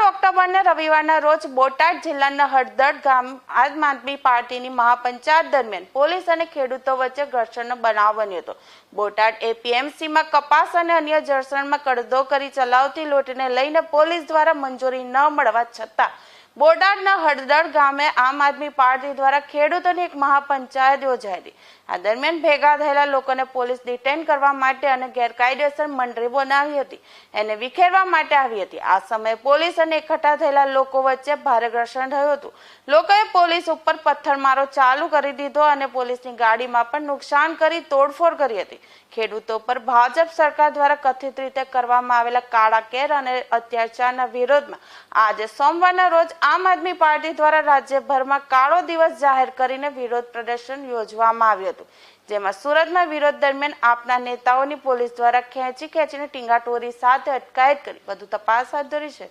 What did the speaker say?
રવિવારના રોજ બોટાદ જિલ્લાના હળદડ ગામ આમ આદમી પાર્ટીની મહાપંચાયત દરમિયાન પોલીસ અને ખેડૂતો વચ્ચે ઘર્ષણનો બનાવ બન્યો હતો. બોટાદ એપીએમસીમાં કપાસ અને અન્ય જળસણમાં કડદો કરી ચલાવતી લૂંટને લઈને પોલીસ દ્વારા મંજૂરી ન મળવા છતાં બોટાદના હળદડ ગામે આમ આદમી પાર્ટી દ્વારા ખેડૂતોની એક મહાપંચાયત યોજાઈ હતી આ દરમિયાન ભેગા થયેલા લોકોને પોલીસ ડિટેન કરવા માટે અને ગેરકાયદેસર મંડળી બનાવી હતી એને વિખેરવા માટે આવી હતી. આ સમયે પોલીસ અને એકઠા થયેલા લોકો વચ્ચે ભારે ઘર્ષણ થયું હતું. લોકોએ પોલીસ ઉપર પથ્થરમારો ચાલુ કરી દીધો અને પોલીસની ગાડીમાં પણ નુકસાન કરી તોડફોડ કરી હતી. ખેડૂતો પર ભાજપ સરકાર દ્વારા કથિત રીતે કરવામાં આવેલા કાળા કેર અને અત્યાચારના વિરોધમાં આજે સોમવારના રોજ આમ આદમી પાર્ટી દ્વારા રાજ્યભરમાં કાળો દિવસ જાહેર કરીને વિરોધ પ્રદર્શન યોજવામાં આવ્યું હતું, જેમાં સુરતમાં વિરોધ દરમિયાન આપના નેતાઓની પોલીસ દ્વારા ખેંચી ખેંચીને ટીંગાટોરી સાથે અટકાયત કરી. વધુ તપાસ હાથ ધરી છે.